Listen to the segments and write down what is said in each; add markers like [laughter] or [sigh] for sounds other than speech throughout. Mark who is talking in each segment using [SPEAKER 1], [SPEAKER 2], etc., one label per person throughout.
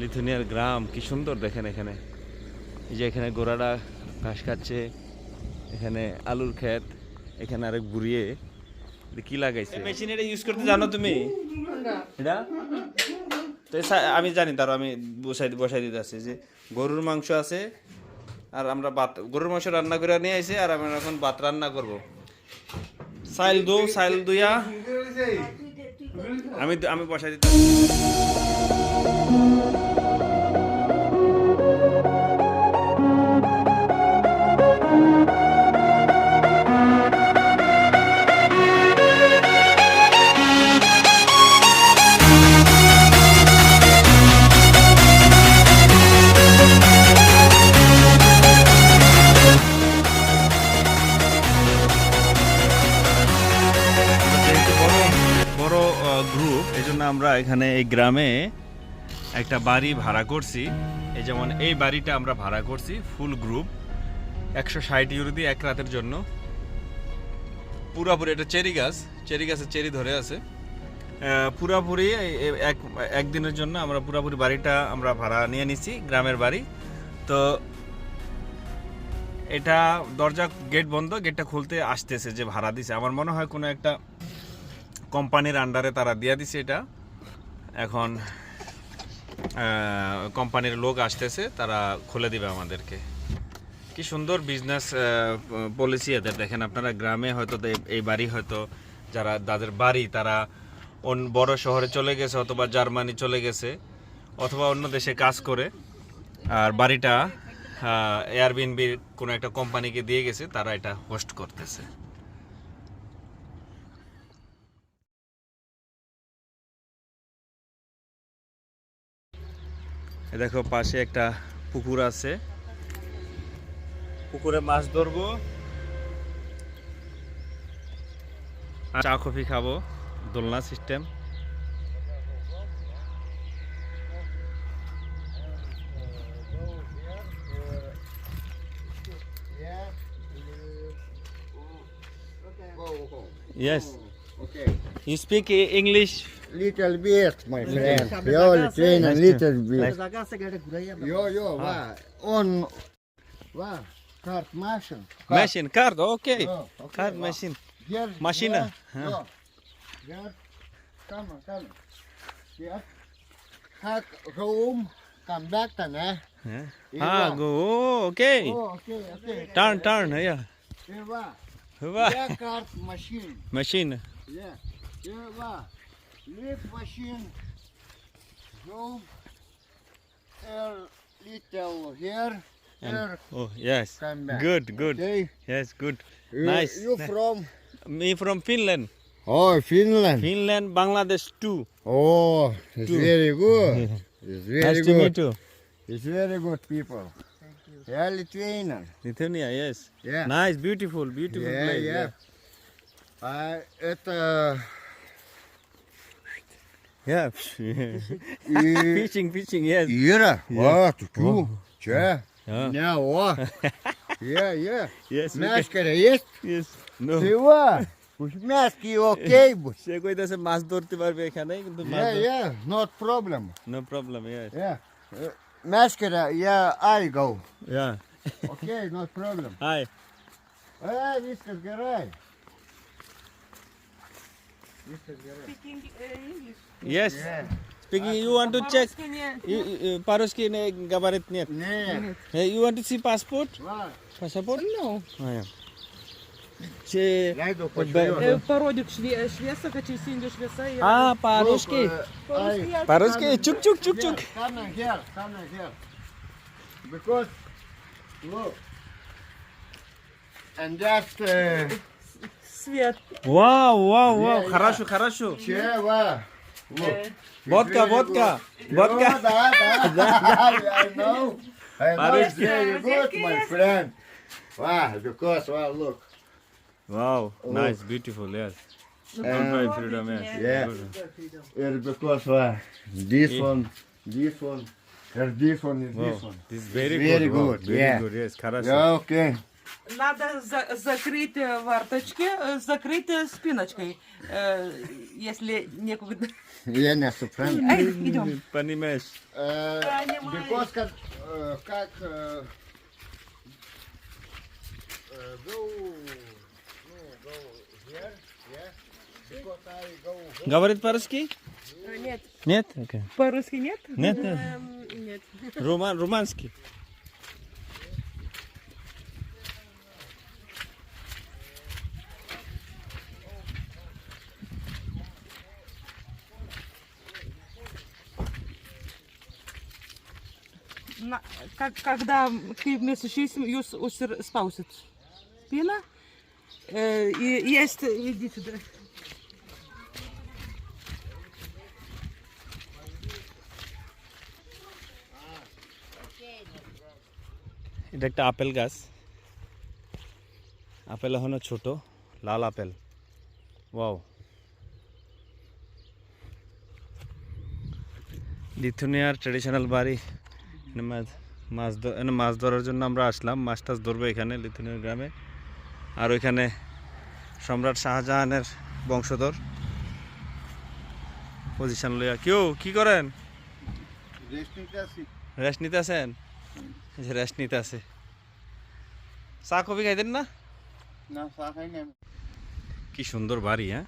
[SPEAKER 1] লিথুনিয়ার গ্রাম, কি সুন্দর দেখেন এখানে। এই যে এখানে গোড়াটা ঘাস খাচ্ছে, এখানে আলুর ক্ষেত, এখানে আরেক বুড়িয়ে। কি লাগাইছে? মেশিন এটা ইউজ করতে জানো তুমি? এটা? তো আমি জানি তার আমি বসাই বসাই দিতে আছি যে গরুর মাংস আছে, আর আমরা ভাত গরুর মাংস রান্না করে নিয়ে আইছে, আর আমরা এখন ভাত রান্না করব। সাইল দো সাইল দুইয়া। আমি আমি বসাই দিতে এই গ্রামে একটা বাড়ি ভাড়া করছি। এই যেমন এই বাড়িটা আমরা ভাড়া করছি ফুল গ্রুপ একশো ষাট ইউরো দিয়ে এক রাতের জন্য। পুরাপুরি এটা চেরি গাছ, চেরি গাছে চেরি ধরে আছে। পুরাপুরি এক একদিনের জন্য আমরা পুরাপুরি বাড়িটা আমরা ভাড়া নিয়ে নিছি গ্রামের বাড়ি। তো এটা দরজা গেট বন্ধ গেটটা খুলতে আসতেছে যে ভাড়া দিছে। আমার মনে হয় কোনো একটা কোম্পানির আন্ডারে তারা দিয়ে দিছে এটা। এখন কোম্পানির লোক আসতেছে, তারা খুলে দিবে আমাদেরকে। কি সুন্দর বিজনেস পলিসি এদের। দেখেন আপনারা গ্রামে হয়তো এই বাড়ি হয়তো যারা যাদের বাড়ি, তারা অন্য বড় শহরে চলে গেছে অথবা জার্মানি চলে গেছে, অথবা অন্য দেশে কাজ করে। আর বাড়িটা এয়ারবিএনবির কোনো একটা কোম্পানিকে দিয়ে গেছে, তারা এটা হোস্ট করতেছে। দেখো, পাশে একটা পুকুর আছে পুকুরে মাছ ধরবো চা, কফি খাব, দোলনা
[SPEAKER 2] system.
[SPEAKER 1] You speak E- English?
[SPEAKER 2] Little bit, my friend. Yo, Lithuanian,
[SPEAKER 1] Nice to-
[SPEAKER 2] little bit.
[SPEAKER 1] nice.
[SPEAKER 2] Yo, yo, va. On. Va. Cart machine. Cart.
[SPEAKER 1] Machine, card, okay.
[SPEAKER 2] Oh, okay,
[SPEAKER 1] Card
[SPEAKER 2] va.
[SPEAKER 1] machine.
[SPEAKER 2] Here,
[SPEAKER 1] Machine.
[SPEAKER 2] Here. Yo. Here. Come on, come on. Here. Hack room. Come back then, eh?
[SPEAKER 1] Yeah. Ah, go. Oh, okay.
[SPEAKER 2] Oh, okay, okay.
[SPEAKER 1] Turn, turn. Yeah.
[SPEAKER 2] Here, va.
[SPEAKER 1] Wow.
[SPEAKER 2] Here, cart machine.
[SPEAKER 1] Machine.
[SPEAKER 2] Yeah. Here, va. Lift machine. Room. Here, little here.
[SPEAKER 1] And-
[SPEAKER 2] Here.
[SPEAKER 1] Oh, yes.
[SPEAKER 2] Come back.
[SPEAKER 1] Good, good.
[SPEAKER 2] Okay.
[SPEAKER 1] Yes, good.
[SPEAKER 2] You,
[SPEAKER 1] Nice.
[SPEAKER 2] You from?
[SPEAKER 1] Me from Finland.
[SPEAKER 2] Oh, Finland.
[SPEAKER 1] Finland, Bangladesh too.
[SPEAKER 2] Oh, it's
[SPEAKER 1] Two.
[SPEAKER 2] very good. [laughs] It's very
[SPEAKER 1] nice to
[SPEAKER 2] good.
[SPEAKER 1] meet you.
[SPEAKER 2] It's very good people. Thank you. Yeah, Lithuanian.
[SPEAKER 1] Lithuania, yes.
[SPEAKER 2] Yeah.
[SPEAKER 1] Nice, beautiful, beautiful
[SPEAKER 2] yeah,
[SPEAKER 1] place.
[SPEAKER 2] yeah. А это
[SPEAKER 1] Yeah. [laughs]
[SPEAKER 2] и
[SPEAKER 1] fishing, fishing, yes.
[SPEAKER 2] Ира.
[SPEAKER 1] Yeah.
[SPEAKER 2] А, ту Че?
[SPEAKER 1] Yeah.
[SPEAKER 2] Не, о. Я, я.
[SPEAKER 1] Yes. we can-
[SPEAKER 2] Мяскара есть?
[SPEAKER 1] Yes. No.
[SPEAKER 2] Пива. Уж мяски окей будь.
[SPEAKER 1] সে কইতাছে মাছ ধরতে পারবে এখানে কিন্তু মাছ
[SPEAKER 2] Yeah,
[SPEAKER 1] ধর-
[SPEAKER 2] yeah. Not problem.
[SPEAKER 1] no problem yes
[SPEAKER 2] Yeah. Uh, Мяскара, я I go.
[SPEAKER 1] yeah
[SPEAKER 2] Okay, not problem.
[SPEAKER 1] hi
[SPEAKER 2] А, viskas gerai. Viskas gerai.
[SPEAKER 3] Speaking uh, English.
[SPEAKER 1] yes
[SPEAKER 2] Yeah.
[SPEAKER 1] speaking you want to check
[SPEAKER 3] По-русски не-
[SPEAKER 1] you, you, по-русски не говорит нет
[SPEAKER 2] Нет.
[SPEAKER 1] Hey, you want to see passport
[SPEAKER 2] Ва,
[SPEAKER 1] passport
[SPEAKER 3] No.
[SPEAKER 1] ah, yeah. Че-
[SPEAKER 2] Найду
[SPEAKER 1] Б-
[SPEAKER 2] почту.
[SPEAKER 3] Э, Породик шве- швеца, хочу синьо швеца. я-
[SPEAKER 1] а по-русски
[SPEAKER 3] По-русски я-
[SPEAKER 1] по-русски чук чук чук чук
[SPEAKER 2] Come on here, come on here. Because, look. And that, uh,
[SPEAKER 3] Свет.
[SPEAKER 1] вау вау вау
[SPEAKER 2] Yeah, yeah.
[SPEAKER 1] хорошо хорошо
[SPEAKER 2] Чева.
[SPEAKER 3] Э,
[SPEAKER 1] водка водка водка
[SPEAKER 2] Oh, да, да. I know. I know it's very good, my friend. Wow, because, well, look.
[SPEAKER 1] wow
[SPEAKER 2] Oh.
[SPEAKER 1] nice beautiful yes
[SPEAKER 2] Uh,
[SPEAKER 1] Goodbye, freedom yes
[SPEAKER 2] Yeah. It's because, uh, this
[SPEAKER 1] Yeah.
[SPEAKER 2] one, this one, and this one is
[SPEAKER 1] Wow,
[SPEAKER 2] this one.
[SPEAKER 1] this is very,
[SPEAKER 2] Very
[SPEAKER 1] good. wow,
[SPEAKER 2] good,
[SPEAKER 1] Very
[SPEAKER 2] yeah.
[SPEAKER 1] good. Yes, хорошо.
[SPEAKER 2] Yeah, okay.
[SPEAKER 3] Надо за- закрыть э, варточки, э, закрыть э, спиночкой, э, если некуда.
[SPEAKER 2] Я не супран.
[SPEAKER 3] Эй, идем.
[SPEAKER 1] Понимаешь?
[SPEAKER 2] Because как, э, как э, э, go, ну, go here, yeah. Because I go home.
[SPEAKER 1] Говорит по-русски?
[SPEAKER 4] Нет,
[SPEAKER 1] Нет?
[SPEAKER 3] По-русски нет?
[SPEAKER 1] Нет, нет.
[SPEAKER 4] эм, нет.
[SPEAKER 1] Руман, руманский.
[SPEAKER 3] На- как, когда ты вместе с jūs uzsir spausit pieną, e, и есть, иди сюда.
[SPEAKER 1] এটা একটা apple গাছ apple এখনো ছোট লাল apple wow লিথুনিয়ার traditional বাড়ি এখানে মাছ মাছ এখানে মাছ ধরার জন্য আমরা আসলাম। মাছ টাছ ধরবো এখানে লিথুনিয়ার গ্রামে। আর ওইখানে সম্রাট শাহজাহানের বংশধর। পজিশন লইয়া। কেউ? কি করেন? রেস্ট নিতে আছেন যে রেস্ট নিতে আছে চা কফি খাইতেন না? কি সুন্দর বাড়ি হ্যাঁ?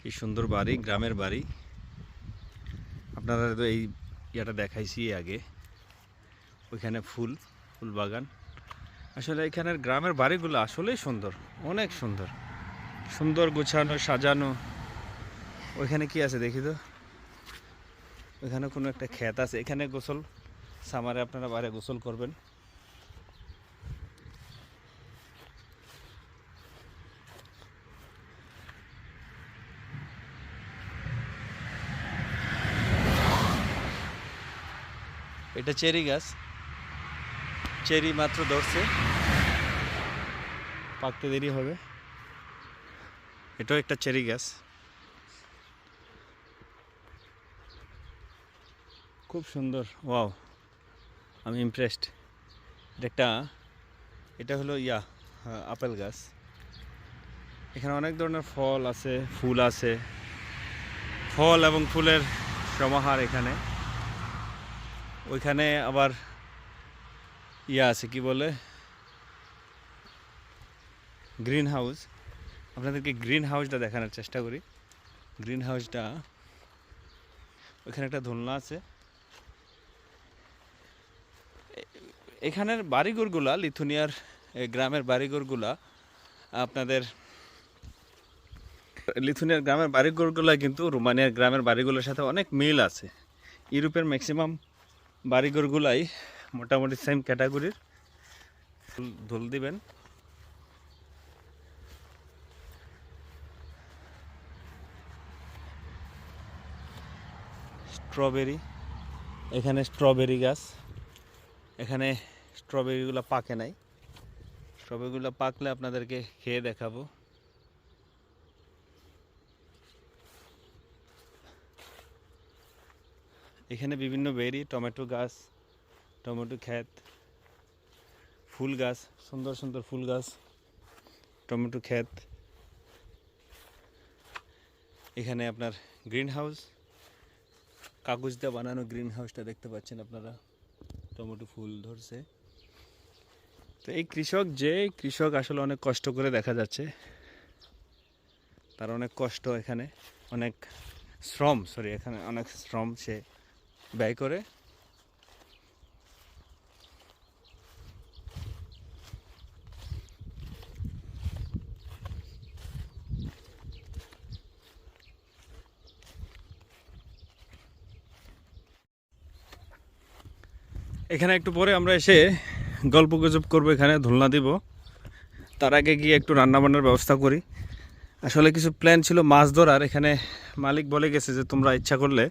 [SPEAKER 1] কি সুন্দর বাড়ি গ্রামের বাড়ি। আপনারা তো এই ইয়েটা দেখাইছি আগে। ওইখানে ফুল ফুল বাগান। আসলে এখানের গ্রামের বাড়িগুলো আসলেই সুন্দর, অনেক সুন্দর। সুন্দর গোছানো, সাজানো। ওইখানে কি আছে দেখি তো? ওইখানে কোনো একটা ক্ষেত আছে। এখানে গোসল, সামারে আপনারা বাইরে গোসল করবেন। এটা চেরি গাছ। চেরি মাত্র ধরছে। পাকতে দেরি হবে। এটাও একটা চেরি গাছ। খুব সুন্দর। ওয়াও। আমি ইমপ্রেসড। একটা, এটা হলো ইয়া আপেল গাছ। এখানে অনেক ধরনের ফল আছে, ফুল আছে। ফল এবং ফুলের সমাহার এখানে। ওইখানে আবার ইয়া আছে, কি বলে? গ্রিন হাউস আপনাদেরকে গ্রিন হাউসটা দেখানোর চেষ্টা করি। গ্রিন হাউসটা ওইখানে একটা দোলনা আছে। এখানের বাড়িঘরগুলা, লিথুনিয়ার গ্রামের বাড়িঘরগুলা, আপনাদের লিথুনিয়ার গ্রামের বাড়িঘরগুলা কিন্তু রোমানিয়ার গ্রামের বাড়িগুলোর সাথে অনেক মিল আছে। ইউরোপের ম্যাক্সিমাম বাড়িঘরগুলাই মোটামুটি সেম ক্যাটাগরির ধুল দিবেন। স্ট্রবেরি, এখানে স্ট্রবেরি গাছ। এখানে স্ট্রবেরিগুলো পাকে নাই। স্ট্রবেরিগুলো পাকলে আপনাদেরকে খেয়ে দেখাবো। এখানে বিভিন্ন বেরি টমেটো গাছ টমেটো ক্ষেত, ফুল গাছ, সুন্দর সুন্দর ফুল গাছ টমেটো ক্ষেত। এখানে আপনার গ্রিন হাউস কাগজ দিয়ে বানানো গ্রিন হাউসটা দেখতে পাচ্ছেন আপনারা। টমেটো ফুল ধরছে। তো এই কৃষক যে কৃষক আসলে অনেক কষ্ট করে দেখা যাচ্ছে। তার অনেক কষ্ট এখানে, অনেক শ্রম সরি এখানে অনেক শ্রম সে ব্যয় করে। এখানে একটু পরে আমরা এসে গল্প গুজব করব, এখানে ধুলনা দিব। তার আগে গিয়ে একটু রান্নাবান্নার ব্যবস্থা করি। আসলে কিছু প্ল্যান ছিল মাছ ধরার, এখানে মালিক বলে গেছে যে তোমরা ইচ্ছা করলে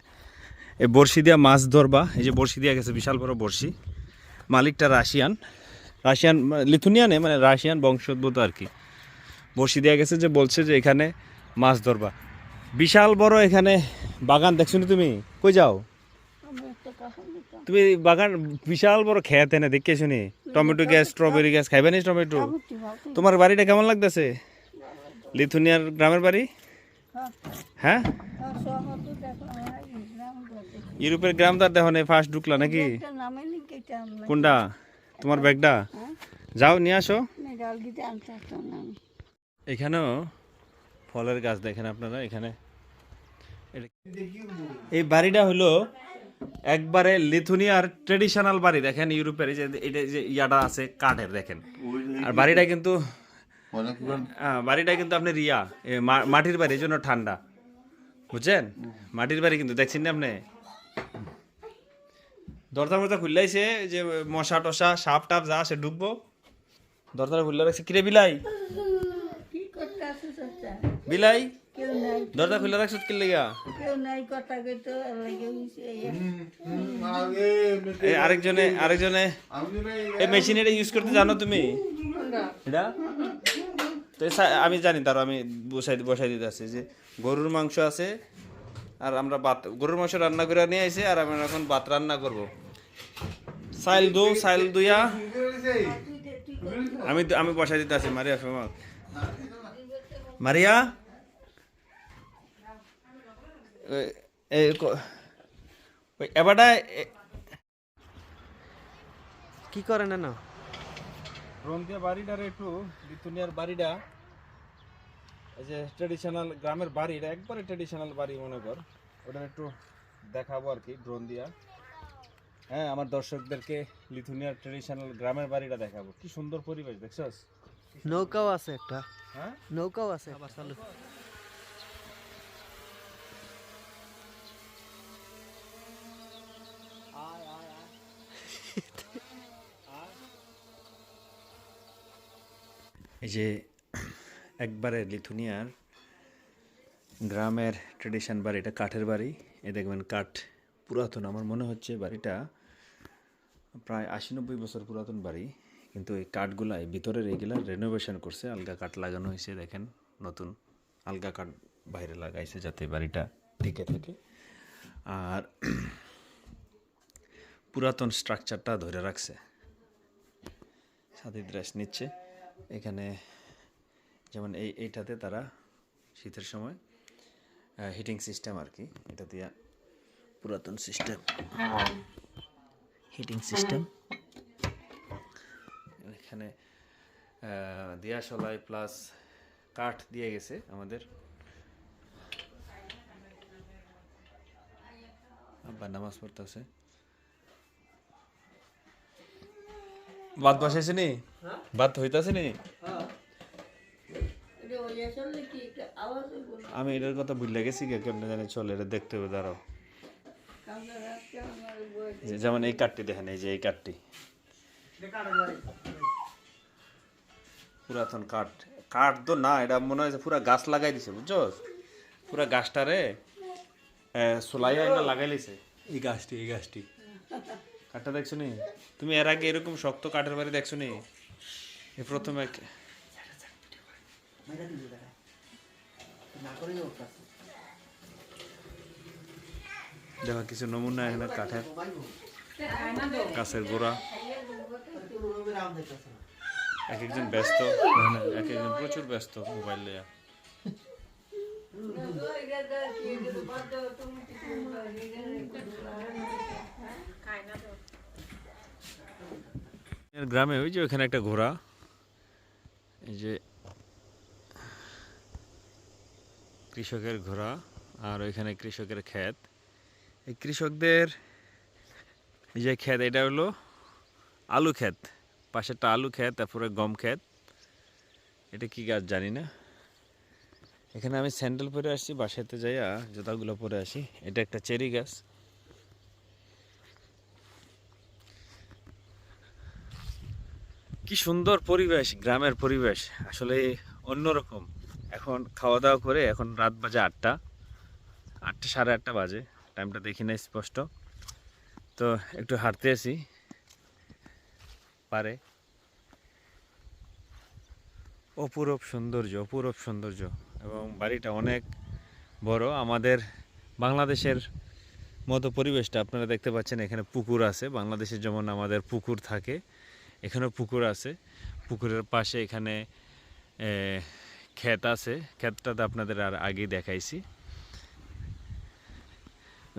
[SPEAKER 1] এই বড়শি দিয়া মাছ ধরবা। এই যে বড়শি দিয়া গেছে বিশাল বড় বড়শি। মালিকটা রাশিয়ান। রাশিয়ান লিথুনিয়ানে মানে রাশিয়ান বংশোদ্ভূত আর কি। বড়শি দিয়া গেছে যে বলছে যে এখানে মাছ ধরবা। বিশাল বড় এখানে বাগান দেখছ নি তুমি? কই যাও? তুমি বাগান বিশাল বড় খেত এনে দেখে শুনি টমেটো গ্যাস স্ট্রবেরি গ্যাস খাইবে না টমেটো? তোমার বাড়িটা কেমন লাগতেছে? লিথুনিয়ার গ্রামের বাড়ি? হ্যাঁ। ইউরোপের গ্রাম তো দেখো নাই ফার্স্ট ঢুকলা নাকি? কোনটা? তোমার ব্যাগটা? যাও নিয়ে আসো। এখানেও ফলের গাছ দেখেন আপনারা এখানে। এই বাড়িটা হলো একবারে লিথুনিয়ার ট্রেডিশনাল বাড়ি দেখেন ইউরোপের এই যে এটা যে ইয়াটা আছে কাঠের দেখেন। আর বাড়িটা কিন্তু হ্যাঁ, বাড়িটা কিন্তু আপনি রিয়া মাটির বাড়ি এই জন্য ঠান্ডা। বুঝছেন? মাটির বাড়ি কিন্তু দেখছেন না আপনি? দরজা মরজা খুললাইছে যে মশা টশা সাপ টাপ যা সে ঢুকবো। দরজা খুললে রাখছে। কিরে বিলাই? বিলাই? দরজা খুলে রাখছ কি লেগা?
[SPEAKER 4] কেউ নাই কথা কইতো লাগে হইছে
[SPEAKER 1] এই আরেকজনে আরেকজনে। এই মেশিন এটা ইউজ করতে জানো তুমি? এটা? তো আমি জানি তার আমি বসাই বসাই দিতে আছে যে গরুর মাংস আছে আর আমরা ভাত গরুর মাংস রান্না করে নিয়ে আইছে আর আমরা এখন ভাত রান্না করব। সাইল দু সাইল দুইয়া। আমি আমি বসাই দিতে আছি মারিয়া ফেমা মারিয়া? এবারটা
[SPEAKER 5] কি করে না
[SPEAKER 1] রন্দিয়া বাড়িটার একটু লিথুনিয়ার বাড়িটা এই যে ট্রেডিশনাল গ্রামের বাড়ি এটা একবারে ট্রেডিশনাল বাড়ি মনে কর। ওটা একটু দেখাবো আর কি ড্রোন দিয়া। হ্যাঁ আমার দর্শকদেরকে লিথুনিয়ার ট্রেডিশনাল গ্রামের বাড়িটা দেখাবো। কি সুন্দর পরিবেশ দেখছস?
[SPEAKER 5] নৌকাও আছে একটা।
[SPEAKER 1] হ্যাঁ?
[SPEAKER 5] নৌকাও আছে। আবার চালু।
[SPEAKER 1] এই যে একবারে লিথুনিয়ার গ্রামের ট্রেডিশন বাড়ি এটা কাঠের বাড়ি। এ দেখবেন কাঠ পুরাতন, আমার মনে হচ্ছে বাড়িটা প্রায় আশি নব্বই বছর পুরাতন বাড়ি। কিন্তু এই কাঠগুলাই ভিতরের এইগুলা রেনোভেশন করছে, আলগা কাঠ লাগানো হয়েছে, দেখেন নতুন আলগা কাঠ বাইরে লাগাইছে যাতে বাড়িটা টিকে থাকে। আর পুরাতন স্ট্রাকচারটা ধরে রাখছে। সাথে ড্রেস নিচ্ছে। এখানে যেমন এই এইটাতে তারা শীতের সময় হিটিং সিস্টেম আর কি এটা দিয়া পুরাতন সিস্টেম হিটিং সিস্টেম এখানে দিয়াশলাই প্লাস কাঠ দিয়ে গেছে আমাদের। আব্বা নামাজ পড়তেছে। ভাত বসাইছে নি ভাত হইতাছে নি আমি এটার কথা ভুলে গেছি কে কেমনে জানি চলে এটা দেখতে হবে দাঁড়াও। যেমন এই কাঠটি দেখেন এই যে এই কাঠটি। পুরাতন কাঠ। কাঠ তো না এটা মনে হয় পুরা গাছ লাগাই দিছে বুঝছ? পুরা গাছটারে সোলাই আইনা লাগাই লিছে। এই গাছটি এই গাছটি। কাঠটা দেখছ নি? তুমি এর আগে এরকম শক্ত কাঠের বাড়ি দেখছ নি? দেখো। কিছু নমুনা এখানে কাঠের গাছের গোড়া। এক একজন ব্যস্ত এক একজন প্রচুর ব্যস্ত মোবাইল নিয়ে গ্রামে ওই যে ওখানে একটা ঘোড়া। এই যে কৃষকের ঘোড়া আর ওইখানে কৃষকের ক্ষেত। এই কৃষকদের যে ক্ষেত, এটা হলো আলু ক্ষেত। পাশেরটা আলু ক্ষেত, তারপরে গম ক্ষেত। এটা কি গাছ জানি না। এখানে আমি স্যান্ডেল পরে আসছি, বাসাতে যাইয়া জুতাগুলো পরে আসি। এটা একটা চেরি গাছ। কি সুন্দর পরিবেশ, গ্রামের পরিবেশ। আসলে অন্যরকম। এখন খাওয়া দাওয়া করে এখন রাত বাজে আটটা। আটটা, সাড়ে আটটা বাজে। টাইমটা দেখি না স্পষ্ট। তো একটু হাঁটতে আসি। পারে। অপূরব সৌন্দর্য অপূরব সৌন্দর্য। এবং বাড়িটা অনেক বড়। আমাদের বাংলাদেশের মতো পরিবেশটা আপনারা দেখতে পাচ্ছেন, এখানে পুকুর আছে। বাংলাদেশে যেমন আমাদের পুকুর থাকে, এখানেও পুকুর আছে। পুকুরের পাশে এখানে ক্ষেত আছে ক্ষেতটাতে আপনাদের আর আগেই দেখাইছি।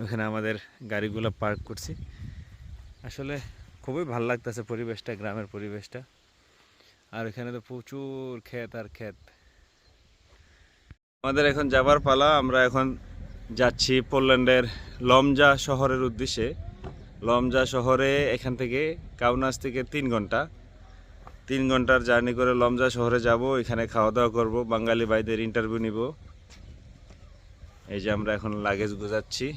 [SPEAKER 1] ওখানে আমাদের গাড়িগুলো পার্ক করছি। আসলে খুবই ভালো লাগতেছে পরিবেশটা, গ্রামের পরিবেশটা। আর এখানে তো প্রচুর ক্ষেত আর ক্ষেত। আমাদের এখন যাবার পালা, আমরা এখন যাচ্ছি পোল্যান্ডের লমজা শহরের উদ্দেশ্যে। লমজা শহরে এখান থেকে কাউনাস থেকে তিন ঘণ্টা। তিন ঘণ্টার জার্নি করে লমজা শহরে যাব, এখানে খাওয়া দাওয়া করব, বাঙালি ভাইদের ইন্টারভিউ নিব। এই যে আমরা এখন লাগেজ গুজাচ্ছি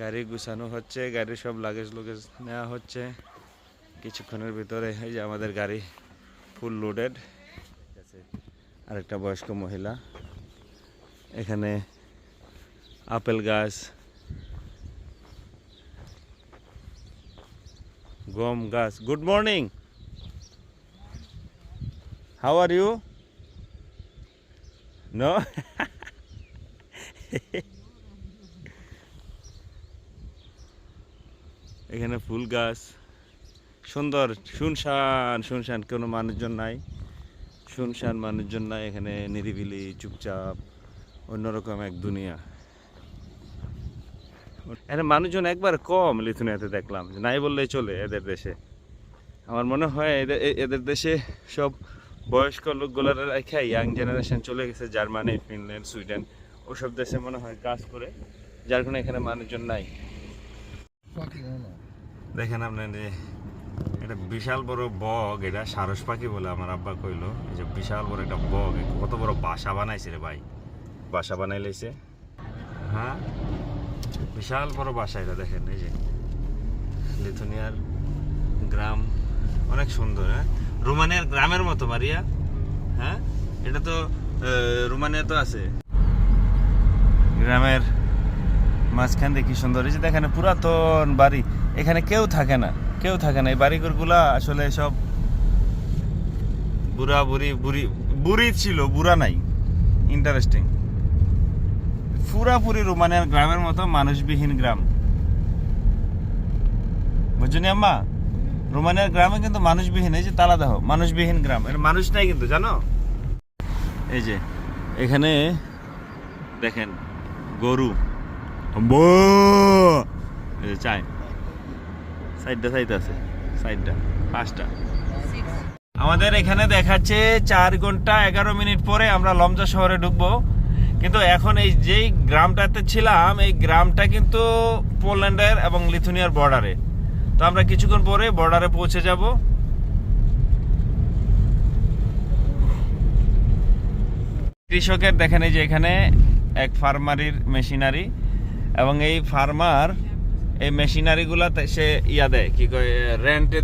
[SPEAKER 1] গাড়ি গুছানো হচ্ছে গাড়ির সব লাগেজ লগেজ নেওয়া হচ্ছে। কিছুক্ষণের ভিতরে এই যে আমাদের গাড়ি ফুল লোডেড আরেকটা বয়স্ক মহিলা। এখানে আপেল গাছ গম গাছ। Good morning how are you no এখানে ফুল গাছ। সুন্দর। শুনশান শুনশান। কোনো মানুষজন নাই। শুনশান মানুষজন নাই। এখানে নিরিবিলি, চুপচাপ, অন্যরকম এক দুনিয়া। এখানে মানুষজন একবার কম লিথুনিয়াতে দেখলাম নাই বললেই চলে এদের দেশে। আমার মনে হয় এদের এদের দেশে সব বয়স্ক লোকগুলোর রেখে ইয়াং জেনারেশন চলে গেছে, জার্মানি, ফিনল্যান্ড, সুইডেন, ওসব দেশে মনে হয় কাজ করে, যার কারণে এখানে মানুষজন নাই। দেখেন আপনার এটা বিশাল বড় বগ, এটা সারস পাখি বলে আমার আব্বা কইলো, এই যে বিশাল বড় একটা বগ, কত বড় বাসা বানাইছে রে ভাই। বাসা বানাই লাইছে। হ্যাঁ? বিশাল বড় বাসা এটা, দেখেন, এই যে লিথুনিয়ার গ্রাম, অনেক সুন্দর হ্যাঁ? রোমানিয়ার গ্রামের মতো, মারিয়া হ্যাঁ? এটা তো রোমানিয়া তো আছে। গ্রামের মাঝখান কি সুন্দর, এই যে দেখেন, পুরাতন বাড়ি, এখানে কেউ থাকে না, কেউ থাকে না, এই বাড়িঘরগুলা আসলে সব বুড়া বুড়ি বুড়ি বুড়ি ছিল, বুড়া নাই ইন্টারেস্টিং পুরাপুরি রোমানিয়ার গ্রামের মতো মানুষবিহীন গ্রাম। বুঝছনি আম্মা? রোমানিয়ার গ্রামে কিন্তু মানুষবিহীন এই যে তালা দেহ মানুষবিহীন গ্রাম। এটা মানুষ নাই কিন্তু জানো? এই যে এখানে দেখেন গরু। বো এই যে চাই। সাইডটা সাইড আছে সাইডটা পাঁচটা। আমাদের এখানে দেখাচ্ছে চার ঘণ্টা এগারো মিনিট পরে আমরা লমজা শহরে ঢুকবো। কিন্তু এখন এই যেই গ্রামটাতে ছিলাম, এই গ্রামটা কিন্তু পোল্যান্ডের এবং লিথুনিয়ার বর্ডারে তো আমরা কিছুক্ষণ পরে বর্ডারে পৌঁছে যাব। কৃষকের দেখেন এই যে এখানে এক ফার্মারির মেশিনারি এবং এই ফার্মার এই মেশিনারিগুলা সে ইয়া দেয়, কি কয় রেন্টে